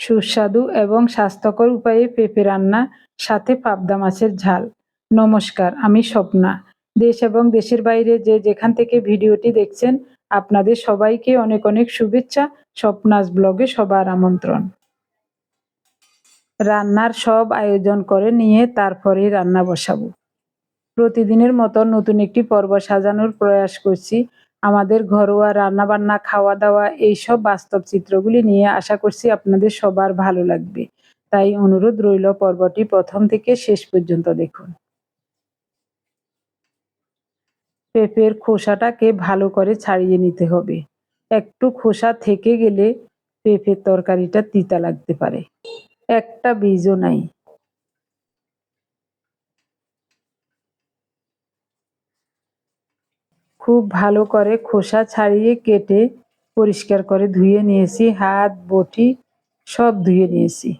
সুস্বাদু এবং স্বাস্থ্যকর উপায়ে পেঁপে রান্না, সাথে পাবদা মাছের ঝাল। নমস্কার, আমি স্বপ্না। দেশ এবং দেশের বাইরে যে যেখান থেকে ভিডিওটি দেখছেন, আপনাদের সবাইকে অনেক অনেক শুভেচ্ছা, স্বপ্নাস ব্লগে সবার আমন্ত্রণ। রান্নার সব আয়োজন করে নিয়ে তারপরে রান্না বসাবো। প্রতিদিনের মতো নতুন একটি পর্ব সাজানোর প্রয়াস করছি। আমাদের ঘরোয়া রান্নাবান্না খাওয়া দাওয়া এইসব বাস্তব চিত্রগুলি নিয়ে আশা করছি আপনাদের সবার ভালো লাগবে। তাই অনুরোধ রইল পর্বটি প্রথম থেকে শেষ পর্যন্ত দেখুন। পেঁপের খোসাটাকে ভালো করে ছাড়িয়ে নিতে হবে। একটু খোসা থেকে গেলে পেঁপের তরকারিটা তিতা লাগতে পারে। একটা বীজও নাই। খুব ভালো করে খোসা ছাড়িয়ে কেটে পরিষ্কার করে ধুয়ে নিয়েছি, হাত, বটি সব ধুয়ে নিয়েছি।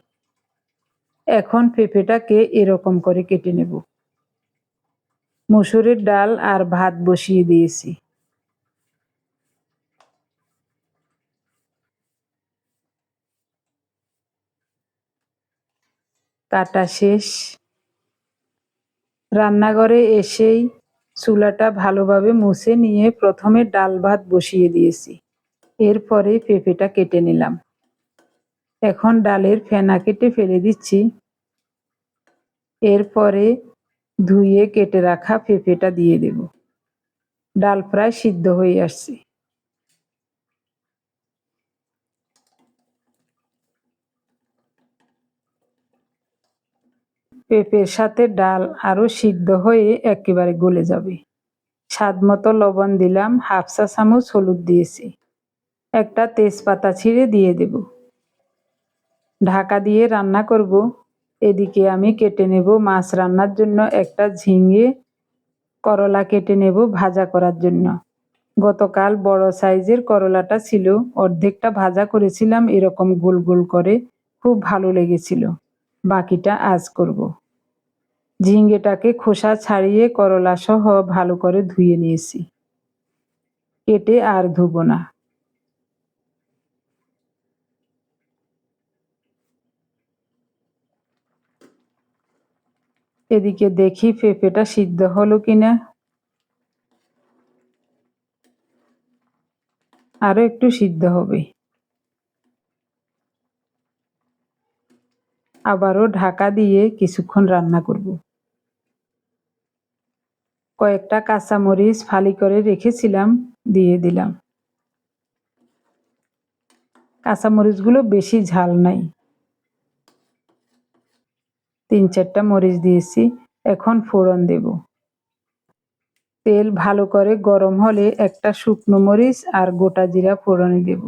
এখন পেঁপেটাকে এরকম করে কেটে নেব। মুসুরের ডাল আর ভাত বসিয়ে দিয়েছি। কাটা শেষ। রান্নাঘরে এসেই চুলাটা ভালোভাবে মুছে নিয়ে প্রথমে ডাল ভাত বসিয়ে দিয়েছি। এরপরে পেঁপেটা কেটে নিলাম। এখন ডালের ফেনা কেটে ফেলে দিচ্ছি। এরপরে ধুয়ে কেটে রাখা পেঁপেটা দিয়ে দেব। ডাল প্রায় সিদ্ধ হয়ে আসছে। পেঁপের সাথে ডাল আরও সিদ্ধ হয়ে একেবারে গলে যাবে। স্বাদ মতো লবণ দিলাম, হাফ চা চামচ হলুদ দিয়েছি। একটা তেজপাতা ছিঁড়ে দিয়ে দেব। ঢাকা দিয়ে রান্না করব। এদিকে আমি কেটে নেব মাছ রান্নার জন্য একটা ঝিঙে, করলা কেটে নেব ভাজা করার জন্য। গতকাল বড় সাইজের করলাটা ছিল, অর্ধেকটা ভাজা করেছিলাম, এরকম গোল গোল করে খুব ভালো লেগেছিল। বাকিটা আজ করব। ঝিঙ্গেটাকে খোসা ছাড়িয়ে করলা সহ ভালো করে ধুয়ে নিয়েছি। কেটে আর ধুব না। এদিকে দেখি পেঁপেটা সিদ্ধ হলো কিনা। আরও একটু সিদ্ধ হবে। আবারও ঢাকা দিয়ে কিছুক্ষণ রান্না করব। কয়েকটা কাঁচামরিচ ফালি করে রেখেছিলাম, দিয়ে দিলাম। কাঁচামরিচগুলো বেশি ঝাল নাই। তিন চারটা মরিচ দিয়েছি, এখন ফোড়ন দেব। তেল ভালো করে গরম হলে একটা শুকনো মরিচ আর গোটা জিরা ফোড়নে দেব।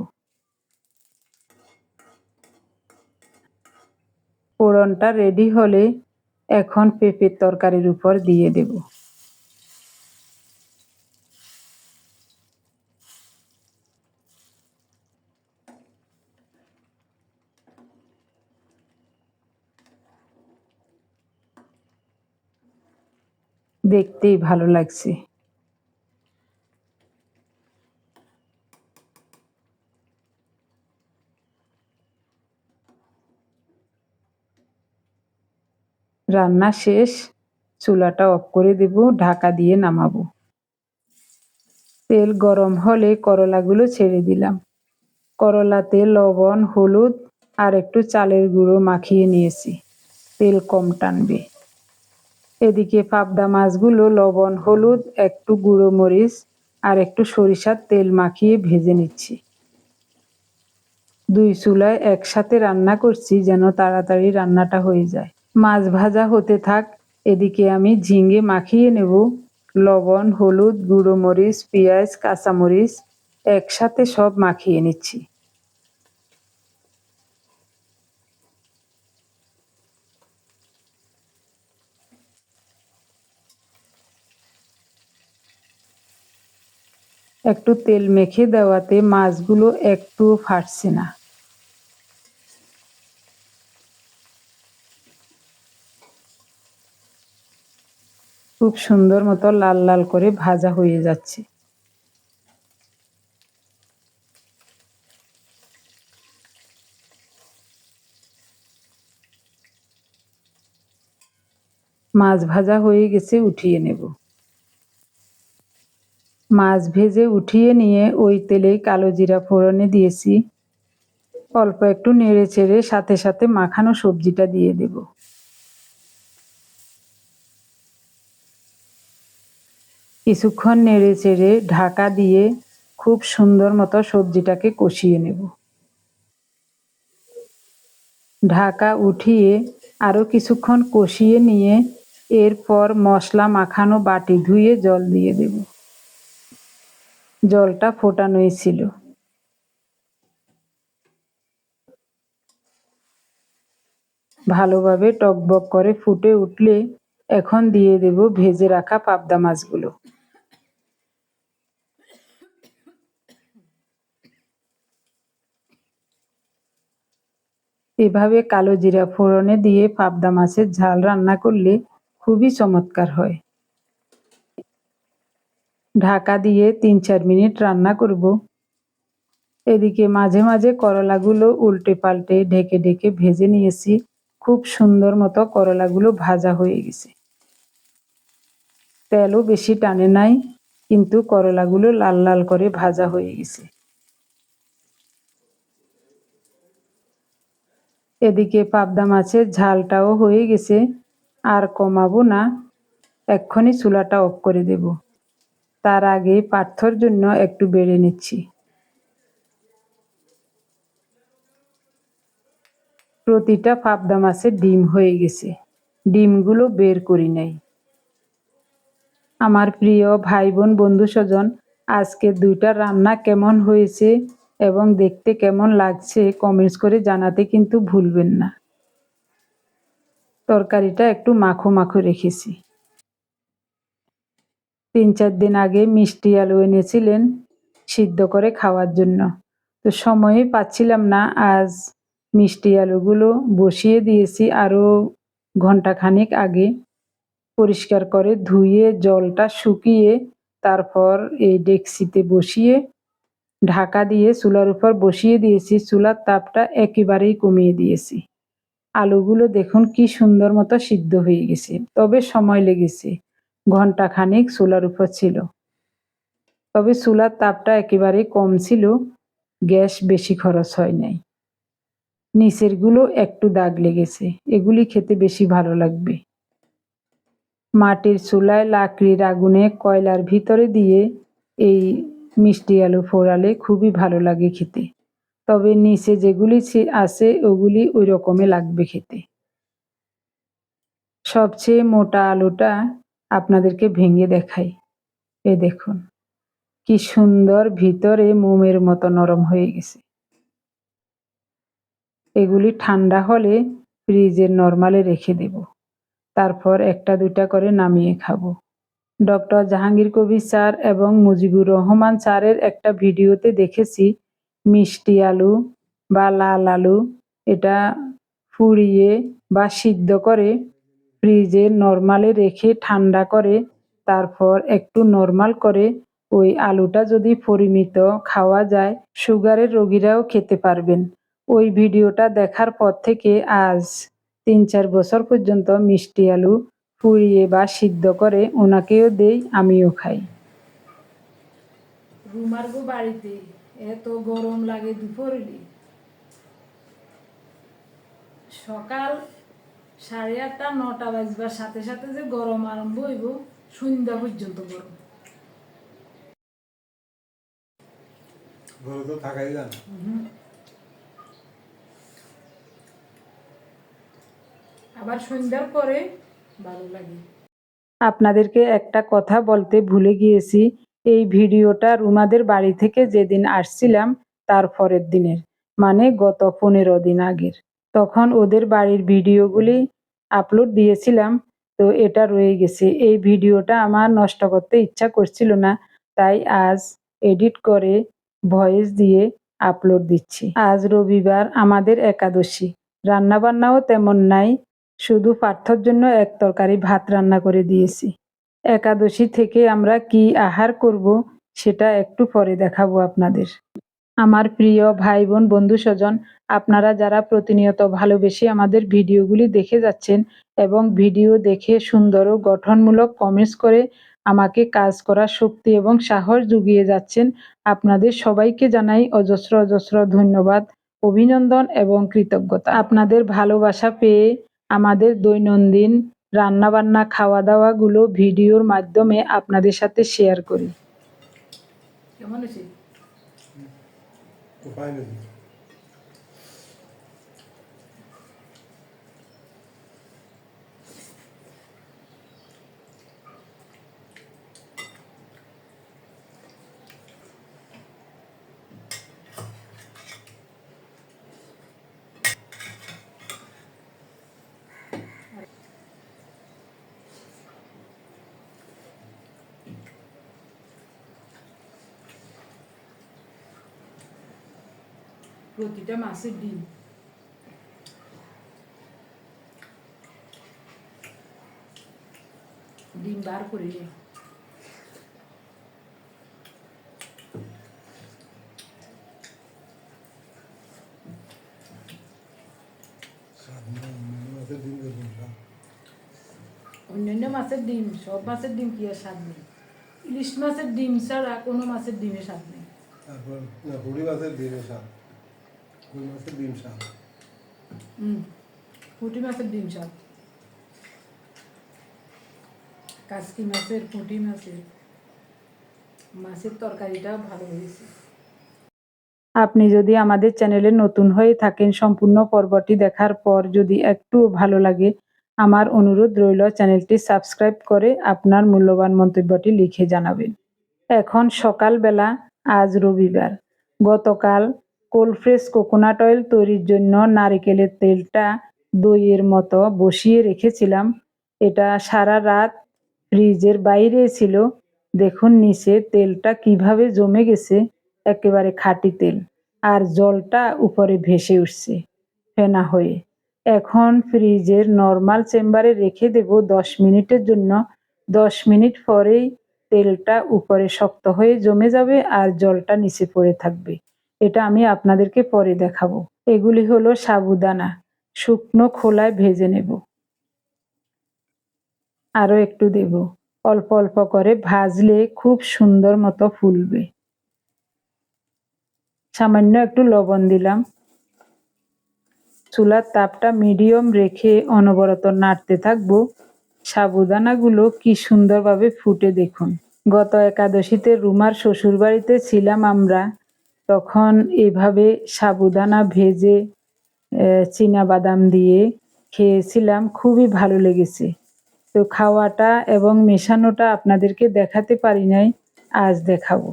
ফোড়নটা রেডি হলে এখন পেঁপের তরকারির উপর দিয়ে দেব। দেখতেই ভালো লাগছে। রান্না শেষ, চুলাটা অফ করে দেব, ঢাকা দিয়ে নামাবো। তেল গরম হলে করলাগুলো ছেড়ে দিলাম। করলাতে লবণ, হলুদ আর একটু চালের গুঁড়ো মাখিয়ে নিয়েছি। তেল কম টানবে। এদিকে পাবদা মাছগুলো লবণ, হলুদ, একটু গুঁড়ো মরিচ আর একটু সরিষার তেল মাখিয়ে ভেজে নিচ্ছি। দুই চুলায় একসাথে রান্না করছি যেন তাড়াতাড়ি রান্নাটা হয়ে যায়। মাছ ভাজা হতে থাক, এদিকে আমি ঝিঙে মাখিয়ে নেব। লবণ, হলুদ, গুঁড়ো মরিচ, পেঁয়াজ, কাঁচামরিচ একসাথে সব মাখিয়ে নিচ্ছি। একটু তেল মেখে দেওয়াতে মাছগুলো একটুও ফাটছে না। খুব সুন্দর মতো লাল লাল করে ভাজা হয়ে যাচ্ছে। মাছ ভাজা হয়ে গেছে, উঠিয়ে নেব। মাছ ভেজে উঠিয়ে নিয়ে ওই তেলেই কালো জিরা ফোড়নে দিয়েছি। অল্প একটু নেড়ে চেড়ে সাথে সাথে মাখানো সবজিটা দিয়ে দেব। কিছুক্ষণ নেড়ে চেড়ে ঢাকা দিয়ে খুব সুন্দর মতো সবজিটাকে কষিয়ে নেব। ঢাকা উঠিয়ে আরও কিছুক্ষণ কষিয়ে নিয়ে এরপর মশলা মাখানো বাটি ধুয়ে জল দিয়ে দেব। জলটা ফোটানোই ছিল। ভালোভাবে টকবক করে ফুটে উঠলে এখন দিয়ে দেব ভেজে রাখা পাবদা মাছগুলো। এভাবে কালো জিরা ফোড়নে দিয়ে পাবদা মাছের ঝাল রান্না করলে খুবই চমৎকার হয়। ঢাকা দিয়ে তিন চার মিনিট রান্না করব। এদিকে মাঝে মাঝে করলাগুলো উল্টে পাল্টে ঢেকে ঢেকে ভেজে নিয়েছি। খুব সুন্দর মতো করলাগুলো ভাজা হয়ে গেছে। তেলও বেশি টানে নাই, কিন্তু করলাগুলো লাল লাল করে ভাজা হয়ে গেছে। এদিকে পাবদা মাছের ঝালটাও হয়ে গেছে, আর কমাবো না, এক্ষুনি চুলাটা অফ করে দেব। তার আগে পার্থর জন্য একটু বেড়ে নিচ্ছি। প্রতিটা পাবদা মাছের ডিম হয়ে গেছে। ডিমগুলো বের করি নাই। আমার প্রিয় ভাই বোন বন্ধু স্বজন আজকে দুইটা রান্না কেমন হয়েছে এবং দেখতে কেমন লাগছে কমেন্টস করে জানাতে কিন্তু ভুলবেন না। তরকারিটা একটু মাখো মাখো রেখেছি। তিন চার দিন আগে মিষ্টি আলু এনেছিলেন সিদ্ধ করে খাওয়ার জন্য। তো সময়ই পাচ্ছিলাম না, আজ মিষ্টি আলুগুলো বসিয়ে দিয়েছি আরও ঘন্টাখানিক আগে। পরিষ্কার করে ধুয়ে, জলটা শুকিয়ে, তারপর এই ডেক্সিতে বসিয়ে, ঢাকা দিয়ে চুলার উপর বসিয়ে দিয়েছি। চুলার তাপটা একেবারেই কমিয়ে দিয়েছি। আলুগুলো দেখুন কি সুন্দর মতো সিদ্ধ হয়ে গেছে, তবে সময় লেগেছে। ঘণ্টা খানিক চুলার উপর ছিল। তবে চুলার তাপটা একেবারেই কম ছিল, গ্যাস বেশি খরচ হয় নাই। নিচেরগুলো একটু দাগ লেগেছে, এগুলি খেতে বেশি ভালো লাগবে। মাটির চুলায় লাকড়ির আগুনে কয়লার ভিতরে দিয়ে এই মিষ্টি আলু ফোড়ালে খুবই ভালো লাগে খেতে। তবে নিচে যেগুলি আছে, ওগুলি ওই রকমই লাগবে খেতে। সবচেয়ে মোটা আলুটা আপনাদেরকে ভেঙে দেখাই। এ দেখুন, কি সুন্দর ভিতরে মোমের মতো নরম হয়ে গেছে। এগুলি ঠান্ডা হলে ফ্রিজের নর্মালে রেখে দেব। তারপর একটা দুটা করে নামিয়ে খাব। ডক্টর জাহাঙ্গীর কবির স্যার এবং মুজিবুর রহমান স্যারের একটা ভিডিওতে দেখেছি, মিষ্টি আলু বা লাল আলু, এটা ফুরিয়ে বা সিদ্ধ করে ফ্রিজে নর্মালে রেখে ঠান্ডা করে, তারপর একটু নর্মাল করে, ওই আলুটা যদি পরিমিত খাওয়া যায়, সুগারের রোগীরাও খেতে পারবেন। ওই ভিডিওটা দেখার পর থেকে আজ তিন চার বছর পর্যন্ত মিষ্টি আলু পুড়িয়ে বা সিদ্ধ করে ওনাকেও দেই, আমিও খাই। রুমার গো বাড়িতে, এত গরম লাগে দুপুরে। সকাল সাড়ে আটটা নটা বাজবার সাথে সাথে যে গরম আরম্ভ হইব সন্ধ্যা পর্যন্ত গরম। ঘরে তো থাকাই যায় আবার সন্ধ্যার পরে ভালো লাগে। আপনাদেরকে একটা কথা বলতে ভুলে গিয়েছি। এই ভিডিওটা রুমাদের বাড়ি থেকে যেদিন আসছিলাম তার পরের দিনের মানে গত পনেরো দিন আগের। তখন ওদের বাড়ির ভিডিওগুলি আপলোড দিয়েছিলাম, তো এটা রয়ে গেছে। এই ভিডিওটা আমার নষ্ট করতে ইচ্ছা করছিল না, তাই আজ এডিট করে ভয়েস দিয়ে আপলোড দিচ্ছি। আজ রবিবার আমাদের একাদশী, রান্নাবান্নাও তেমন নাই, শুধু পার্থর জন্য এক তরকারি ভাত রান্না করে দিয়েছি। একাদশী থেকে আমরা কি আহার করব, সেটা একটু পরে দেখাবো আপনাদের। আমার প্রিয় ভাই বোন বন্ধু স্বজন, আপনারা যারা প্রতিনিয়ত ভালোবেসে আমাদের ভিডিওগুলি দেখে যাচ্ছেন এবং ভিডিও দেখে সুন্দর ও গঠনমূলক কমেন্টস করে আমাকে কাজ করার শক্তি এবং সাহস জুগিয়ে যাচ্ছেন, আপনাদের সবাইকে জানাই অজস্র অজস্র ধন্যবাদ, অভিনন্দন এবং কৃতজ্ঞতা। আপনাদের ভালোবাসা পেয়ে আমাদের দৈনন্দিন রান্নাবান্না খাওয়া দাওয়াগুলো ভিডিওর মাধ্যমে আপনাদের সাথে শেয়ার করি। কেমন আছে উপায় নেই অন্যান্য মাছের ডিম সব মাছের ডিম কি আর স্বাদ নেই ইলিশ মাছের ডিম ছাড়া কোনো মাছের ডিমে স্বাদ নেই তারপর মাছের স্বাদ মাছের ডিম হুম পুঁটি মাছের ডিম স্বাদ কাসকি মাছের পুঁটি মাছের। মাছের তরকারিটাও ভালো হয়েছে। আপনি যদি আমাদের চ্যানেলে নতুন হয়ে থাকেন সম্পূর্ণ পর্বটি দেখার পর যদি একটু ভালো লাগে আমার অনুরোধ রইল চ্যানেলটি সাবস্ক্রাইব করে আপনার মূল্যবান মন্তব্যটি লিখে জানাবেন। এখন সকালবেলা আজ রবিবার। গতকাল কোল্ড ফ্রেশ কোকোনাট অয়েল তৈরির জন্য নারিকেলের তেলটা দইয়ের মতো বসিয়ে রেখেছিলাম। এটা সারা রাত ফ্রিজের বাইরে ছিল। দেখুন নিচে তেলটা কীভাবে জমে গেছে, একেবারে খাঁটি তেল। আর জলটা উপরে ভেসে উঠছে ফেনা হয়ে। এখন ফ্রিজের নর্মাল চেম্বারে রেখে দেব দশ মিনিটের জন্য। দশ মিনিট পরেই তেলটা উপরে শক্ত হয়ে জমে যাবে আর জলটা নিচে পড়ে থাকবে। এটা আমি আপনাদেরকে পরে দেখাবো। এগুলি হলো সাবুদানা। শুকনো খোলায় ভেজে নেব। আরও একটু দেব। অল্প অল্প করে ভাজলে খুব সুন্দর মতো ফুলবে। সামান্য একটু লবণ দিলাম। চুলার তাপটা মিডিয়াম রেখে অনবরত নাড়তে থাকব। সাবুদানাগুলো কি সুন্দরভাবে ফুটে দেখুন। গত একাদশীতে রুমার শ্বশুর বাড়িতে ছিলাম আমরা। তখন এভাবে সাবুদানা ভেজে বাদাম দিয়ে খেয়েছিলাম, খুবই ভালো লেগেছে। তো খাওয়াটা এবং মেশানোটা আপনাদেরকে দেখাতে পারি নাই, আজ দেখাবো।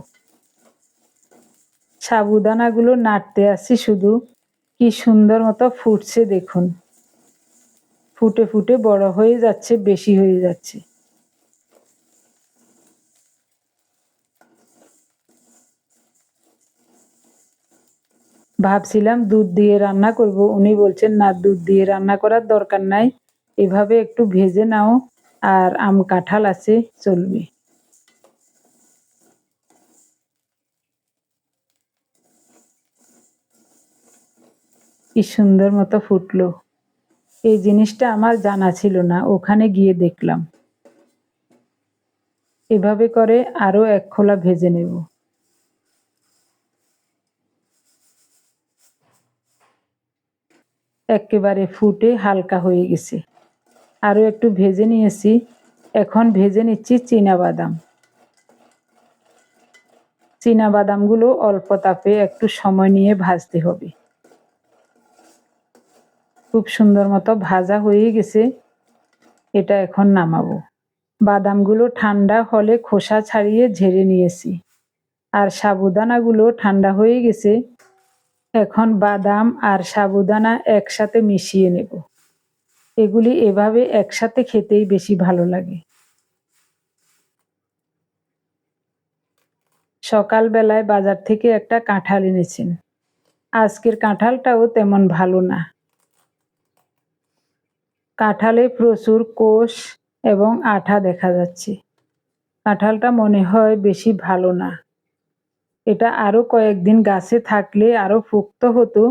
সাবুদানাগুলো নাড়তে আসছি শুধু, কি সুন্দর মতো ফুটছে দেখুন। ফুটে ফুটে বড় হয়ে যাচ্ছে, বেশি হয়ে যাচ্ছে। ভাবছিলাম দুধ দিয়ে রান্না করব। উনি বলছেন, না, দুধ দিয়ে রান্না করার দরকার নাই। এভাবে একটু ভেজে নাও আর আম কাঁঠাল আছে, চলবে। কি সুন্দর মতো ফুটলো। এই জিনিসটা আমার জানা ছিল না, ওখানে গিয়ে দেখলাম। এভাবে করে আরও এক খোলা ভেজে নেব। একেবারে ফুটে হালকা হয়ে গেছে। আরও একটু ভেজে নিয়েছি। এখন ভেজে নিচ্ছি বাদাম বাদামগুলো অল্প তাপে একটু সময় নিয়ে ভাজতে হবে। খুব সুন্দর মতো ভাজা হয়ে গেছে। এটা এখন নামাবো। বাদামগুলো ঠান্ডা হলে খোসা ছাড়িয়ে ঝেড়ে নিয়েছি। আর সাবুদানাগুলো ঠান্ডা হয়ে গেছে। এখন বাদাম আর সাবুদানা একসাথে মিশিয়ে নেব। এগুলি এভাবে একসাথে খেতেই বেশি ভালো লাগে। সকালবেলায় বাজার থেকে একটা কাঁঠাল এনেছেন। আজকের কাঁঠালটাও তেমন ভালো না। কাঁঠালে প্রচুর কোষ এবং আঠা দেখা যাচ্ছে। কাঁঠালটা মনে হয় বেশি ভালো না। এটা আরও কয়েকদিন গাছে থাকলে আরও পোক্ত হতো,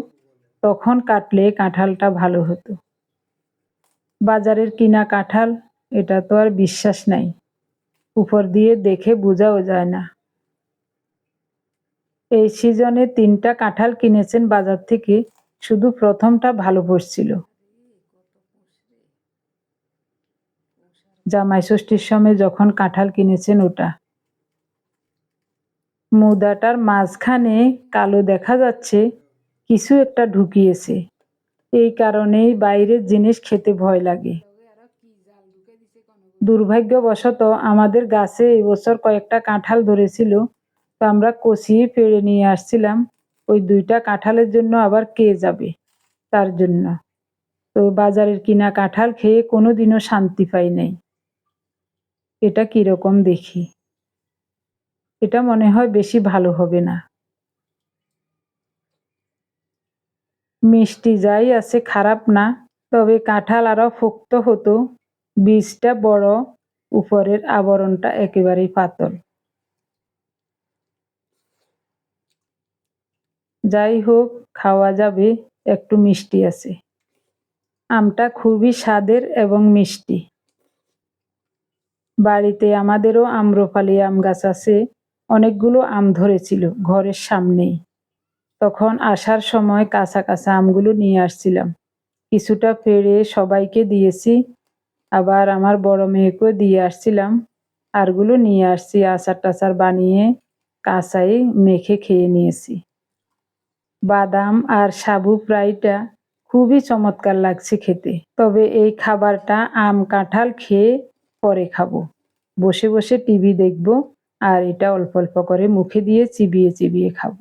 তখন কাটলে কাঁঠালটা ভালো হতো। বাজারের কিনা কাঁঠাল, এটা তো আর বিশ্বাস নাই। উপর দিয়ে দেখে বোঝাও যায় না। এই সিজনে তিনটা কাঁঠাল কিনেছেন বাজার থেকে, শুধু প্রথমটা ভালো পড়ছিল। জামাই ষষ্ঠীর সময় যখন কাঁঠাল কিনেছেন ওটা। মুদাটার মাঝখানে কালো দেখা যাচ্ছে, কিছু একটা ঢুকিয়েছে। এই কারণেই বাইরের জিনিস খেতে ভয় লাগে। দুর্ভাগ্যবশত আমাদের গাছে এবছর কয়েকটা কাঁঠাল ধরেছিল, তো আমরা কষিয়ে পেড়ে নিয়ে আসছিলাম। ওই দুইটা কাঁঠালের জন্য আবার কে যাবে? তার জন্য। তো বাজারের কিনা কাঁঠাল খেয়ে কোনোদিনও শান্তি পাই নাই। এটা কীরকম দেখি। এটা মনে হয় বেশি ভালো হবে না। মিষ্টি যাই আছে, খারাপ না। তবে কাঁঠাল আরও পোক্ত হতো। বীজটা বড়, উপরের আবরণটা একেবারেই পাতল। যাই হোক, খাওয়া যাবে, একটু মিষ্টি আছে। আমটা খুবই স্বাদের এবং মিষ্টি। বাড়িতে আমাদেরও আম্রপালি আম গাছ আছে। অনেকগুলো আম ধরেছিল ঘরের সামনেই। তখন আসার সময় কাঁচা কাঁচা আমগুলো নিয়ে আসছিলাম। কিছুটা পেড়ে সবাইকে দিয়েছি, আবার আমার বড় মেয়েকেও দিয়ে আসছিলাম। আরগুলো নিয়ে আসছি, আচার টাচার বানিয়ে কাঁচাই মেখে খেয়ে নিয়েছি। বাদাম আর সাবু ফ্রাইটা খুবই চমৎকার লাগছে খেতে। তবে এই খাবারটা আম কাঁঠাল খেয়ে পরে খাব। বসে বসে টিভি দেখব আর এটা অল্প অল্প করে মুখে দিয়ে চিবিয়ে চিবিয়ে খাব।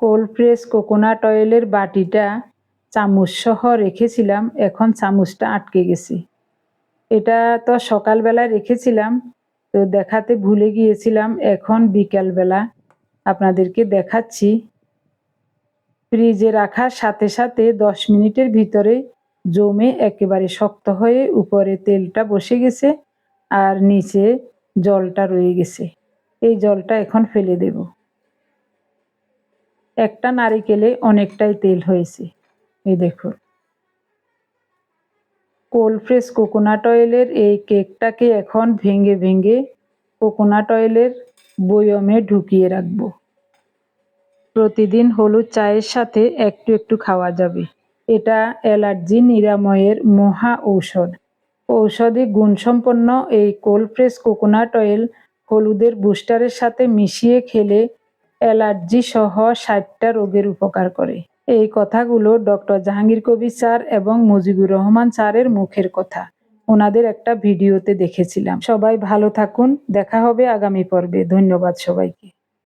কোল্ড প্রেস কোকোনাট অয়েলের বাটিটা চামচ সহ রেখেছিলাম, এখন চামচটা আটকে গেছে। এটা তো সকালবেলায় রেখেছিলাম, তো দেখাতে ভুলে গিয়েছিলাম, এখন বিকালবেলা আপনাদেরকে দেখাচ্ছি। ফ্রিজে রাখার সাথে সাথে দশ মিনিটের ভিতরে জমে একেবারে শক্ত হয়ে উপরে তেলটা বসে গেছে, আর নিচে জলটা রয়ে গেছে। এই জলটা এখন ফেলে দেব। একটা নারিকেলে অনেকটাই তেল হয়েছে। এই দেখুন। কোল্ড ফ্রেশ কোকোনাট অয়েলের এই কেকটাকে এখন ভেঙে ভেঙে কোকোনাট অয়েলের বয়মে ঢুকিয়ে রাখব। প্রতিদিন হলুদ চায়ের সাথে একটু একটু খাওয়া যাবে। এটা অ্যালার্জি নিরাময়ের মহা ঔষধ। ঔষধি গুণসম্পন্ন এই কোল্ড প্রেস কোকোনাট অয়েল হলুদের বুস্টারের সাথে মিশিয়ে খেলে অ্যালার্জি সহ ষাটটা রোগের উপকার করে। এই কথাগুলো ডক্টর জাহাঙ্গীর কবির স্যার এবং মুজিবুর রহমান স্যারের মুখের কথা। ওনাদের একটা ভিডিওতে দেখেছিলাম। সবাই ভালো থাকুন। দেখা হবে আগামী পর্বে। ধন্যবাদ সবাইকে।